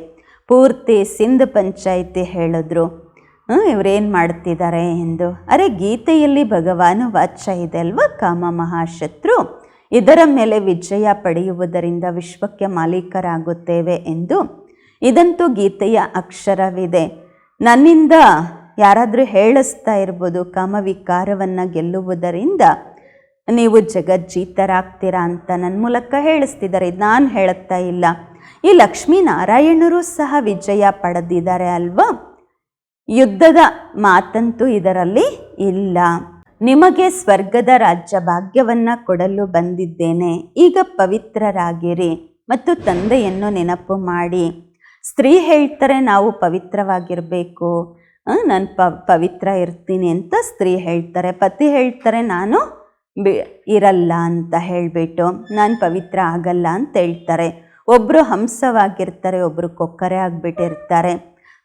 ಪೂರ್ತಿ ಸಿಂಧ್ ಪಂಚಾಯಿತಿ ಹೇಳಿದ್ರು. ಇವರೇನು ಮಾಡ್ತಿದ್ದಾರೆ ಎಂದು. ಅರೆ, ಗೀತೆಯಲ್ಲಿ ಭಗವಾನ ವಾಚ್ಯ ಇದೆ ಅಲ್ವಾ? ಕಾಮ ಮಹಾಶತ್ರು. ಇದರ ಮೇಲೆ ವಿಜಯ ಪಡೆಯುವುದರಿಂದ ವಿಶ್ವಕ್ಕೆ ಮಾಲೀಕರಾಗುತ್ತೇವೆ ಎಂದು. ಇದಂತೂ ಗೀತೆಯ ಅಕ್ಷರವಿದೆ. ನನ್ನಿಂದ ಯಾರಾದರೂ ಹೇಳಿಸ್ತಾ ಇರ್ಬೋದು, ಕಾಮವಿಕಾರವನ್ನು ಗೆಲ್ಲುವುದರಿಂದ. ನೀವು ಜಗಜ್ಜೀತರಾಗ್ತೀರಾ ಅಂತ ನನ್ನ ಮೂಲಕ ಹೇಳಿಸ್ತಿದ್ದಾರೆ. ನಾನು ಹೇಳುತ್ತಾ ಇಲ್ಲ. ಈ ಲಕ್ಷ್ಮೀನಾರಾಯಣರು ಸಹ ವಿಜಯ ಪಡೆದಿದ್ದಾರೆ ಅಲ್ವಾ? ಯುದ್ಧದ ಮಾತಂತೂ ಇದರಲ್ಲಿ ಇಲ್ಲ. ನಿಮಗೆ ಸ್ವರ್ಗದ ರಾಜ್ಯ ಭಾಗ್ಯವನ್ನು ಕೊಡಲು ಬಂದಿದ್ದೇನೆ. ಈಗ ಪವಿತ್ರರಾಗಿರಿ ಮತ್ತು ತಂದೆಯನ್ನು ನೆನಪು ಮಾಡಿ. ಸ್ತ್ರೀ ಹೇಳ್ತಾರೆ, ನಾವು ಪವಿತ್ರವಾಗಿರಬೇಕು. ನಾನು ಪ, ಪವಿತ್ರ ಇರ್ತೀನಿ ಅಂತ ಸ್ತ್ರೀ ಹೇಳ್ತಾರೆ. ಪತಿ ಹೇಳ್ತಾರೆ, ನಾನು ಬಿ, ಇರಲ್ಲ ಅಂತ ಹೇಳಿಬಿಟ್ಟು ನಾನು ಪವಿತ್ರ ಆಗಲ್ಲ ಅಂತ ಹೇಳ್ತಾರೆ. ಒಬ್ಬರು ಹಂಸವಾಗಿರ್ತಾರೆ ಒಬ್ಬರು ಕೊಕ್ಕರೆ ಆಗಿಬಿಟ್ಟಿರ್ತಾರೆ.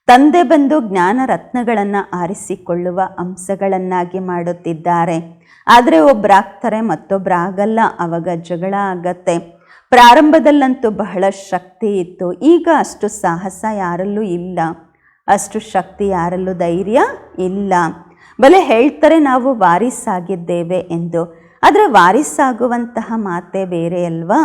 ತಂದೆ ಬಂದು ಜ್ಞಾನ ರತ್ನಗಳನ್ನು ಆರಿಸಿಕೊಳ್ಳುವ ಅಂಶಗಳನ್ನಾಗಿ ಮಾಡುತ್ತಿದ್ದಾರೆ. ಆದರೆ ಒಬ್ಬರಾಗ್ತಾರೆ ಮತ್ತೊಬ್ಬರಾಗಲ್ಲ ಅವಾಗ ಜಗಳ ಆಗತ್ತೆ. ಪ್ರಾರಂಭದಲ್ಲಂತೂ ಬಹಳ ಶಕ್ತಿ ಇತ್ತು. ಈಗ ಅಷ್ಟು ಸಾಹಸ ಯಾರಲ್ಲೂ ಇಲ್ಲ. ಅಷ್ಟು ಶಕ್ತಿ ಯಾರಲ್ಲೂ ಧೈರ್ಯ ಇಲ್ಲ. ಬಲೆ ಹೇಳ್ತಾರೆ, ನಾವು ವಾರಿಸಾಗಿದ್ದೇವೆ ಎಂದು. ಆದರೆ ವಾರಿಸಾಗುವಂತಹ ಮಾತೆ ಬೇರೆ ಅಲ್ವಾ?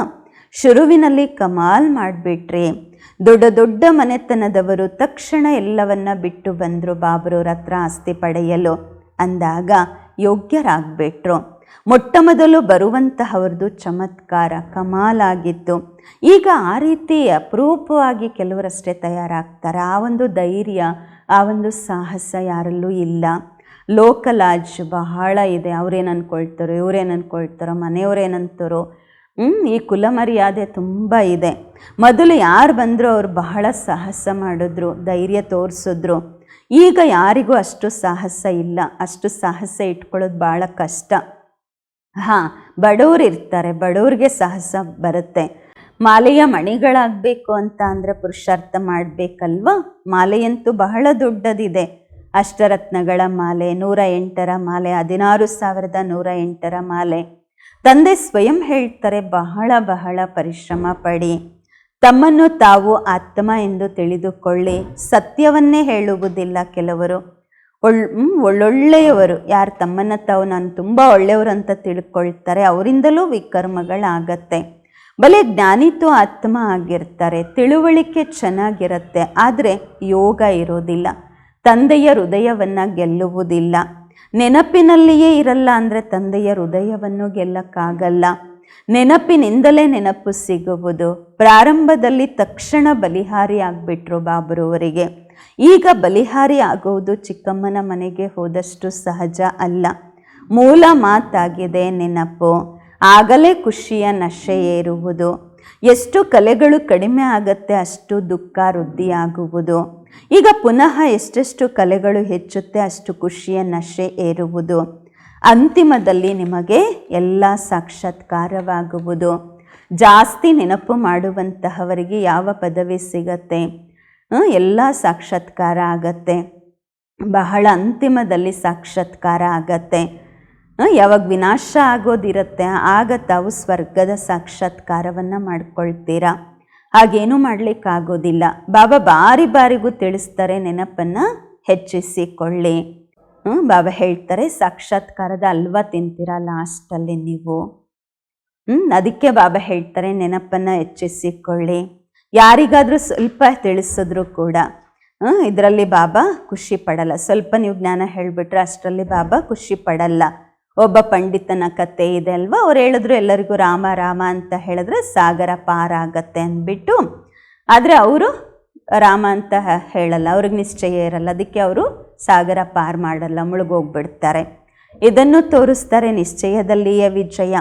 ಶುರುವಿನಲ್ಲಿ ಕಮಾಲ್ ಮಾಡಿಬಿಟ್ರಿ. ದೊಡ್ಡ ದೊಡ್ಡ ಮನೆತನದವರು ತಕ್ಷಣ ಎಲ್ಲವನ್ನ ಬಿಟ್ಟು ಬಂದರು ಬಾಬರವ್ರ ಹತ್ರ ಆಸ್ತಿ ಪಡೆಯಲು. ಅಂದಾಗ ಯೋಗ್ಯರಾಗ್ಬಿಟ್ರು. ಮೊಟ್ಟ ಮೊದಲು ಬರುವಂತಹವ್ರದ್ದು ಚಮತ್ಕಾರ ಕಮಾಲಾಗಿತ್ತು. ಈಗ ಆ ರೀತಿ ಅಪರೂಪವಾಗಿ ಕೆಲವರಷ್ಟೇ ತಯಾರಾಗ್ತಾರೆ. ಆ ಒಂದು ಧೈರ್ಯ, ಆ ಒಂದು ಸಾಹಸ ಯಾರಲ್ಲೂ ಇಲ್ಲ. ಲೋಕಲಾಜ್ ಬಹಳ ಇದೆ. ಅವ್ರೇನು ಅಂದ್ಕೊಳ್ತಾರೋ ಇವ್ರೇನು ಅಂದ್ಕೊಳ್ತಾರೋ ಮನೆಯವ್ರೇನಂತಾರೋ. ಈ ಕುಲ ಮರ್ಯಾದೆ ತುಂಬ ಇದೆ. ಮೊದಲು ಯಾರು ಬಂದರೂ ಅವರು ಬಹಳ ಸಾಹಸ ಮಾಡಿದ್ರು, ಧೈರ್ಯ ತೋರಿಸಿದ್ರು. ಈಗ ಯಾರಿಗೂ ಅಷ್ಟು ಸಾಹಸ ಇಲ್ಲ. ಅಷ್ಟು ಸಾಹಸ ಇಟ್ಕೊಳ್ಳೋದು ಭಾಳ ಕಷ್ಟ. ಹಾಂ, ಬಡವ್ರು ಇರ್ತಾರೆ, ಬಡವ್ರಿಗೆ ಸಾಹಸ ಬರುತ್ತೆ. ಮಾಲೆಯ ಮಣಿಗಳಾಗಬೇಕು ಅಂತ ಅಂದರೆ ಪುರುಷಾರ್ಥ ಮಾಡಬೇಕಲ್ವಾ? ಮಾಲೆಯಂತೂ ಬಹಳ ದೊಡ್ಡದಿದೆ. ಅಷ್ಟರತ್ನಗಳ ಮಾಲೆ, ನೂರ ಎಂಟರ ಮಾಲೆ, ಹದಿನಾರು ಸಾವಿರದ ನೂರ ಎಂಟರ ಮಾಲೆ. ತಂದೆ ಸ್ವಯಂ ಹೇಳ್ತಾರೆ, ಬಹಳ ಬಹಳ ಪರಿಶ್ರಮ ಪಡಿ. ತಮ್ಮನ್ನು ತಾವು ಆತ್ಮ ಎಂದು ತಿಳಿದುಕೊಳ್ಳಿ. ಸತ್ಯವನ್ನೇ ಹೇಳುವುದಿಲ್ಲ ಕೆಲವರು. ಒಳ್ ಒಳ್ಳೊಳ್ಳೆಯವರು. ಯಾರು ತಮ್ಮನ್ನು ತಾವು, ನಾನು ತುಂಬ ಒಳ್ಳೆಯವರು ಅಂತ ತಿಳ್ಕೊಳ್ತಾರೆ, ಅವರಿಂದಲೂ ವಿಕರ್ಮಗಳಾಗತ್ತೆ. ಬಲೆ ಜ್ಞಾನಿತು ಆತ್ಮ ಆಗಿರ್ತಾರೆ. ತಿಳುವಳಿಕೆ ಚೆನ್ನಾಗಿರುತ್ತೆ. ಆದರೆ ಯೋಗ ಇರೋದಿಲ್ಲ. ತಂದೆಯ ಹೃದಯವನ್ನು ಗೆಲ್ಲುವುದಿಲ್ಲ. ನೆನಪಿನಲ್ಲಿಯೇ ಇರಲ್ಲ ಅಂದರೆ ತಂದೆಯ ಹೃದಯವನ್ನು ಗೆಲ್ಲಕ್ಕಾಗಲ್ಲ. ನೆನಪಿನಿಂದಲೇ ನೆನಪು ಸಿಗುವುದು. ಪ್ರಾರಂಭದಲ್ಲಿ ತಕ್ಷಣ ಬಲಿಹಾರಿ ಆಗಿಬಿಟ್ರು ಬಾಬರವರಿಗೆ ಈಗ ಬಲಿಹಾರಿ ಆಗುವುದು ಚಿಕ್ಕಮ್ಮನ ಮನೆಗೆ ಹೋದಷ್ಟು ಸಹಜ ಅಲ್ಲ. ಮೂಲ ಮಾತಾಗಿದೆ ನೆನಪು. ಆಗಲೇ ಖುಷಿಯ ನಶೆ ಏರುವುದು. ಎಷ್ಟು ಕಲೆಗಳು ಕಡಿಮೆ ಆಗತ್ತೆ ಅಷ್ಟು ದುಃಖ ವೃದ್ಧಿಯಾಗುವುದು. ಈಗ ಪುನಃ ಎಷ್ಟೆಷ್ಟು ಕಲೆಗಳು ಹೆಚ್ಚುತ್ತೆ, ಅಷ್ಟು ಖುಷಿಯ ನಶೆ ಏರುವುದು. ಅಂತಿಮದಲ್ಲಿ ನಿಮಗೆ ಎಲ್ಲ ಸಾಕ್ಷಾತ್ಕಾರವಾಗುವುದು. ಜಾಸ್ತಿ ನೆನಪು ಮಾಡುವಂತಹವರಿಗೆ ಯಾವ ಪದವಿ ಸಿಗತ್ತೆ? ಎಲ್ಲ ಸಾಕ್ಷಾತ್ಕಾರ ಆಗತ್ತೆ. ಬಹಳ ಅಂತಿಮದಲ್ಲಿ ಸಾಕ್ಷಾತ್ಕಾರ ಆಗತ್ತೆ. ಯಾವಾಗ ವಿನಾಶ ಆಗೋದಿರುತ್ತೆ, ಆಗ ತಾವು ಸ್ವರ್ಗದ ಸಾಕ್ಷಾತ್ಕಾರವನ್ನು ಮಾಡ್ಕೊಳ್ತೀರಾ? ಹಾಗೇನೂ ಮಾಡಲಿಕ್ಕಾಗೋದಿಲ್ಲ. ಬಾಬಾ ಬಾರಿ ಬಾರಿಗೂ ತಿಳಿಸ್ತಾರೆ, ನೆನಪನ್ನು ಹೆಚ್ಚಿಸಿಕೊಳ್ಳಿ. ಹ್ಞೂ ಬಾಬಾ ಹೇಳ್ತಾರೆ, ಸಾಕ್ಷಾತ್ಕಾರದ ಅಲ್ವ ತಿಂತೀರಾ ಲಾಸ್ಟಲ್ಲಿ ನೀವು? ಹ್ಞೂ ಅದಕ್ಕೆ ಬಾಬಾ ಹೇಳ್ತಾರೆ, ನೆನಪನ್ನು ಹೆಚ್ಚಿಸಿಕೊಳ್ಳಿ. ಯಾರಿಗಾದರೂ ಸ್ವಲ್ಪ ತಿಳಿಸಿದ್ರು ಕೂಡ ಇದರಲ್ಲಿ ಬಾಬಾ ಖುಷಿ ಪಡಲ್ಲ. ಸ್ವಲ್ಪ ನೀವು ಜ್ಞಾನ ಹೇಳಿಬಿಟ್ರೆ ಅಷ್ಟರಲ್ಲಿ ಬಾಬಾ ಖುಷಿ ಪಡಲ್ಲ. ಒಬ್ಬ ಪಂಡಿತನ ಕತೆ ಇದೆ ಅಲ್ವಾ? ಅವ್ರು ಹೇಳಿದ್ರು ಎಲ್ಲರಿಗೂ ರಾಮ ರಾಮ ಅಂತ ಹೇಳಿದ್ರೆ ಸಾಗರ ಪಾರಾಗತ್ತೆ ಅಂದ್ಬಿಟ್ಟು. ಆದರೆ ಅವರು ರಾಮ ಅಂತ ಹೇಳಲ್ಲ, ಅವ್ರಿಗೆ ನಿಶ್ಚಯ ಇರಲ್ಲ. ಅದಕ್ಕೆ ಅವರು ಸಾಗರ ಪಾರ್ ಮಾಡಲ್ಲ, ಮುಳುಗೋಗ್ಬಿಡ್ತಾರೆ. ಇದನ್ನು ತೋರಿಸ್ತಾರೆ ನಿಶ್ಚಯದಲ್ಲಿಯೇ ವಿಜಯ.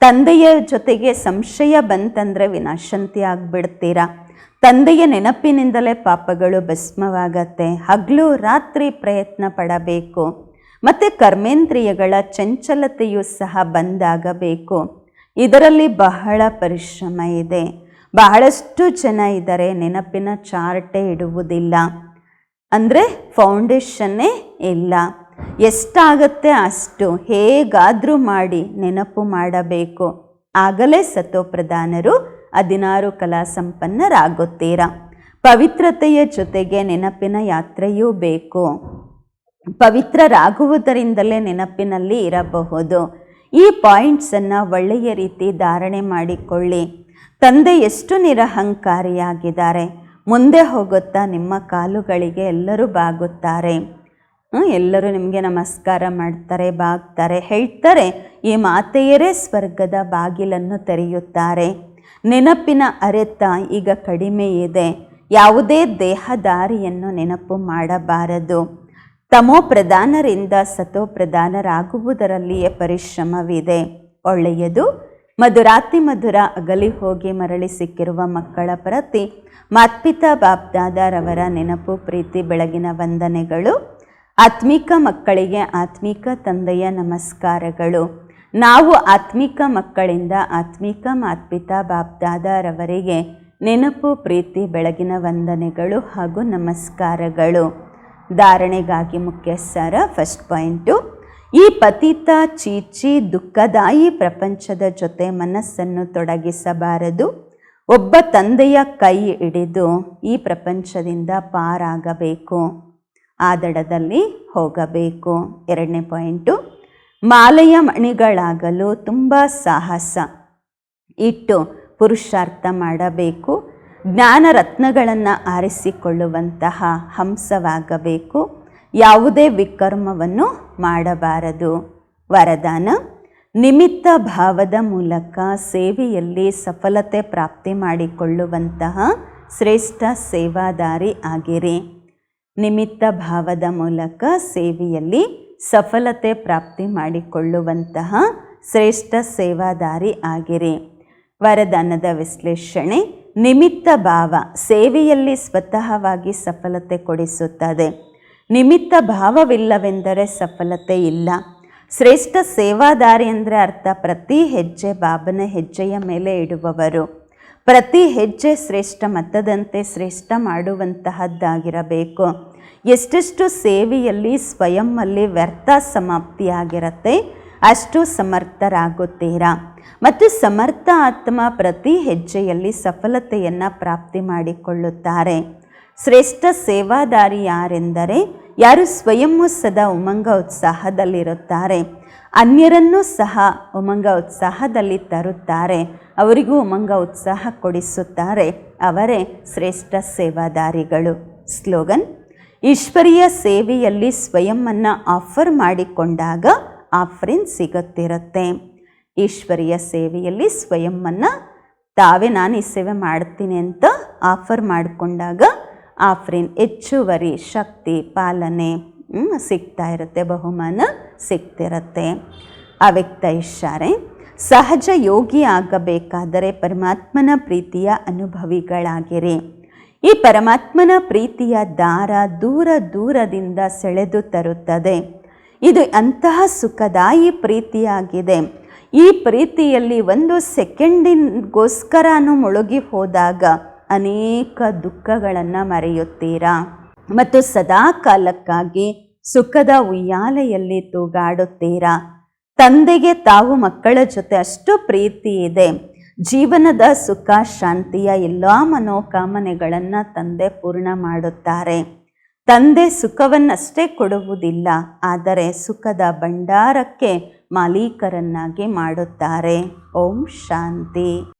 ತಂದೆಯ ಜೊತೆಗೆ ಸಂಶಯ ಬಂತಂದರೆ ವಿನಾಶಂತಿ ಆಗಿಬಿಡ್ತೀರಾ? ತಂದೆಯ ನೆನಪಿನಿಂದಲೇ ಪಾಪಗಳು ಭಸ್ಮವಾಗತ್ತೆ. ಹಗಲು ರಾತ್ರಿ ಪ್ರಯತ್ನ ಪಡಬೇಕು. ಮತ್ತು ಕರ್ಮೇಂದ್ರಿಯಗಳ ಚಂಚಲತೆಯು ಸಹ ಬಂದಾಗಬೇಕು. ಇದರಲ್ಲಿ ಬಹಳ ಪರಿಶ್ರಮ ಇದೆ. ಬಹಳಷ್ಟು ಜನ ಇದ್ದಾರೆ ನೆನಪಿನ ಚಾರ್ಟೆ ಇಡುವುದಿಲ್ಲ. ಅಂದರೆ ಫೌಂಡೇಶನ್ನೇ ಇಲ್ಲ. ಎಷ್ಟಾಗತ್ತೆ ಅಷ್ಟು ಹೇಗಾದರೂ ಮಾಡಿ ನೆನಪು ಮಾಡಬೇಕು. ಆಗಲೇ ಸತೋಪ್ರಧಾನರು ಹದಿನಾರು ಕಲಾ ಸಂಪನ್ನರಾಗುತ್ತೀರ? ಪವಿತ್ರತೆಯ ಜೊತೆಗೆ ನೆನಪಿನ ಯಾತ್ರೆಯೂ ಬೇಕು. ಪವಿತ್ರರಾಗುವುದರಿಂದಲೇ ನೆನಪಿನಲ್ಲಿ ಇರಬಹುದು. ಈ ಪಾಯಿಂಟ್ಸನ್ನು ಒಳ್ಳೆಯ ರೀತಿ ಧಾರಣೆ ಮಾಡಿಕೊಳ್ಳಿ. ತಂದೆ ಎಷ್ಟು ನಿರಹಂಕಾರಿಯಾಗಿದ್ದಾರೆ. ಮುಂದೆ ಹೋಗುತ್ತಾ ನಿಮ್ಮ ಕಾಲುಗಳಿಗೆ ಎಲ್ಲರೂ ಬಾಗುತ್ತಾರೆ. ಎಲ್ಲರೂ ನಿಮಗೆ ನಮಸ್ಕಾರ ಮಾಡ್ತಾರೆ, ಬಾಗ್ತಾರೆ, ಹೇಳ್ತಾರೆ. ಈ ಮಾತೆಯರೇ ಸ್ವರ್ಗದ ಬಾಗಿಲನ್ನು ತೆರೆಯುತ್ತಾರೆ. ನೆನಪಿನ ಅರೆತ ಈಗ ಕಡಿಮೆ ಇದೆ. ಯಾವುದೇ ದೇಹದಾರಿಯನ್ನು ನೆನಪು ಮಾಡಬಾರದು. ತಮೋ ಪ್ರಧಾನರಿಂದ ಸತೋ ಪ್ರಧಾನರಾಗುವುದರಲ್ಲಿಯೇ ಪರಿಶ್ರಮವಿದೆ. ಒಳ್ಳೆಯದು ಮಧುರಾತಿ ಮಧುರ ಅಗಲಿ ಹೋಗಿ ಮರಳಿ ಸಿಕ್ಕಿರುವ ಮಕ್ಕಳ ಪ್ರತಿ ಮಾತ್ಪಿತಾ ಬಾಬ್ದಾದಾರವರ ನೆನಪು, ಪ್ರೀತಿ, ಬೆಳಗಿನ ವಂದನೆಗಳು, ಆತ್ಮಿಕ ಮಕ್ಕಳಿಗೆ ಆತ್ಮಿಕ ತಂದೆಯ ನಮಸ್ಕಾರಗಳು. ನಾವು ಆತ್ಮಿಕ ಮಕ್ಕಳಿಂದ ಆತ್ಮಿಕ ಮಾತ್ಪಿತಾ ಬಾಬ್ದಾದಾರವರಿಗೆ ನೆನಪು, ಪ್ರೀತಿ, ಬೆಳಗಿನ ವಂದನೆಗಳು ಹಾಗೂ ನಮಸ್ಕಾರಗಳು. ಧಾರಣೆಗಾಗಿ ಮುಖ್ಯ ಸಾರ ಫಸ್ಟ್ ಪಾಯಿಂಟು ಈ ಪತಿತ, ಚೀಚಿ, ದುಃಖದಾಯಿ ಪ್ರಪಂಚದ ಜೊತೆ ಮನಸ್ಸನ್ನು ತೊಡಗಿಸಬಾರದು. ಒಬ್ಬ ತಂದೆಯ ಕೈ ಹಿಡಿದು ಈ ಪ್ರಪಂಚದಿಂದ ಪಾರಾಗಬೇಕು. ಆ ದಡದಲ್ಲಿ ಹೋಗಬೇಕು. ಎರಡನೇ ಪಾಯಿಂಟು ಮಾಲೆಯ ಮಣಿಗಳಾಗಲು ತುಂಬ ಸಾಹಸ. ಇಟ್ಟು ಪುರುಷಾರ್ಥ ಮಾಡಬೇಕು. ಜ್ಞಾನ ರತ್ನಗಳನ್ನು ಆರಿಸಿಕೊಳ್ಳುವಂತಹ ಹಂಸವಾಗಬೇಕು. ಯಾವುದೇ ವಿಕರ್ಮವನ್ನು ಮಾಡಬಾರದು. ವರದಾನ, ನಿಮಿತ್ತ ಭಾವದ ಮೂಲಕ ಸೇವೆಯಲ್ಲಿ ಸಫಲತೆ ಪ್ರಾಪ್ತಿ ಮಾಡಿಕೊಳ್ಳುವಂತಹ ಶ್ರೇಷ್ಠ ಸೇವಾದಾರಿ ಆಗಿರಿ. ನಿಮಿತ್ತ ಭಾವದ ಮೂಲಕ ಸೇವೆಯಲ್ಲಿ ಸಫಲತೆ ಪ್ರಾಪ್ತಿ ಮಾಡಿಕೊಳ್ಳುವಂತಹ ಶ್ರೇಷ್ಠ ಸೇವಾದಾರಿ ಆಗಿರಿ. ವರದಾನದ ವಿಶ್ಲೇಷಣೆ ನಿಮಿತ್ತ ಭಾವ ಸೇವೆಯಲ್ಲಿ ಸ್ವತಃವಾಗಿ ಸಫಲತೆ ಕೊಡಿಸುತ್ತದೆ. ನಿಮಿತ್ತ ಭಾವವಿಲ್ಲವೆಂದರೆ ಸಫಲತೆ ಇಲ್ಲ. ಶ್ರೇಷ್ಠ ಸೇವಾದಾರಿ ಅಂದರೆ ಅರ್ಥ ಪ್ರತಿ ಹೆಜ್ಜೆ ಬಾಬನ ಹೆಜ್ಜೆಯ ಮೇಲೆ ಇಡುವವರು. ಪ್ರತಿ ಹೆಜ್ಜೆ ಶ್ರೇಷ್ಠ ಮತದಂತೆ ಶ್ರೇಷ್ಠ ಮಾಡುವಂತಹದ್ದಾಗಿರಬೇಕು. ಎಷ್ಟೆಷ್ಟು ಸೇವೆಯಲ್ಲಿ ಸ್ವಯಂನಲ್ಲಿ ವ್ಯರ್ಥ ಸಮಾಪ್ತಿಯಾಗಿರತ್ತೆ ಅಷ್ಟು ಸಮರ್ಥರಾಗುತ್ತೀರಾ? ಮತ್ತು ಸಮರ್ಥ ಆತ್ಮ ಪ್ರತಿ ಹೆಜ್ಜೆಯಲ್ಲಿ ಸಫಲತೆಯನ್ನು ಪ್ರಾಪ್ತಿ ಮಾಡಿಕೊಳ್ಳುತ್ತಾರೆ. ಶ್ರೇಷ್ಠ ಸೇವಾದಾರಿ ಯಾರೆಂದರೆ ಯಾರು ಸ್ವಯಂ ಸದಾ ಉಮಂಗ ಉತ್ಸಾಹದಲ್ಲಿರುತ್ತಾರೆ. ಅನ್ಯರನ್ನೂ ಸಹ ಉಮಂಗ ಉತ್ಸಾಹದಲ್ಲಿ ತರುತ್ತಾರೆ. ಅವರಿಗೂ ಉಮಂಗ ಉತ್ಸಾಹ ಕೊಡಿಸುತ್ತಾರೆ. ಅವರೇ ಶ್ರೇಷ್ಠ ಸೇವಾದಾರಿಗಳು. ಸ್ಲೋಗನ್, ಈಶ್ವರೀಯ ಸೇವೆಯಲ್ಲಿ ಸ್ವಯಂವನ್ನು ಆಫರ್ ಮಾಡಿಕೊಂಡಾಗ ಆಫರಿನ್ ಸಿಗುತ್ತಿರುತ್ತೆ. ಈಶ್ವರಿಯ ಸೇವೆಯಲ್ಲಿ ಸ್ವಯಂವನ್ನು ತಾವೇ ನಾನು ಈ ಸೇವೆ ಮಾಡ್ತೀನಿ ಅಂತ ಆಫರ್ ಮಾಡಿಕೊಂಡಾಗ ಆಫ್ರಿನ್ ಹೆಚ್ಚುವರಿ ಶಕ್ತಿ, ಪಾಲನೆ ಸಿಗ್ತಾ ಇರುತ್ತೆ, ಬಹುಮಾನ ಸಿಗ್ತಿರುತ್ತೆ. ಅವ್ಯಕ್ತ ಇಷ್ಟಾರೆ, ಸಹಜ ಯೋಗಿ ಆಗಬೇಕಾದರೆ ಪರಮಾತ್ಮನ ಪ್ರೀತಿಯ ಅನುಭವಿಗಳಾಗಿರಿ. ಈ ಪರಮಾತ್ಮನ ಪ್ರೀತಿಯ ದಾರ ದೂರ ದೂರದಿಂದ ಸೆಳೆದು ತರುತ್ತದೆ. ಇದು ಅಂತಹ ಸುಖದಾಯಿ ಪ್ರೀತಿಯಾಗಿದೆ. ಈ ಪ್ರೀತಿಯಲ್ಲಿ ಒಂದು ಸೆಕೆಂಡಿಗೋಸ್ಕರನೂ ಮುಳುಗಿ ಹೋದಾಗ ಅನೇಕ ದುಃಖಗಳನ್ನು ಮರೆಯುತ್ತೀರಾ? ಮತ್ತು ಸದಾ ಕಾಲಕ್ಕಾಗಿ ಸುಖದ ಉಯ್ಯಾಲೆಯಲ್ಲಿ ತೂಗಾಡುತ್ತೀರಾ? ತಂದೆಗೆ ತಾವು ಮಕ್ಕಳ ಜೊತೆ ಅಷ್ಟು ಪ್ರೀತಿ ಇದೆ. ಜೀವನದ ಸುಖ, ಶಾಂತಿಯ ಎಲ್ಲ ಮನೋಕಾಮನೆಗಳನ್ನು ತಂದೆ ಪೂರ್ಣ ಮಾಡುತ್ತಾರೆ. ತಂದೆ ಸುಖವನ್ನಷ್ಟೇ ಕೊಡುವುದಿಲ್ಲ ಆದರೆ ಸುಖದ ಭಂಡಾರಕ್ಕೆ ಮಾಲೀಕರನ್ನಾಗಿ ಮಾಡುತ್ತಾರೆ. ಓಂ ಶಾಂತಿ.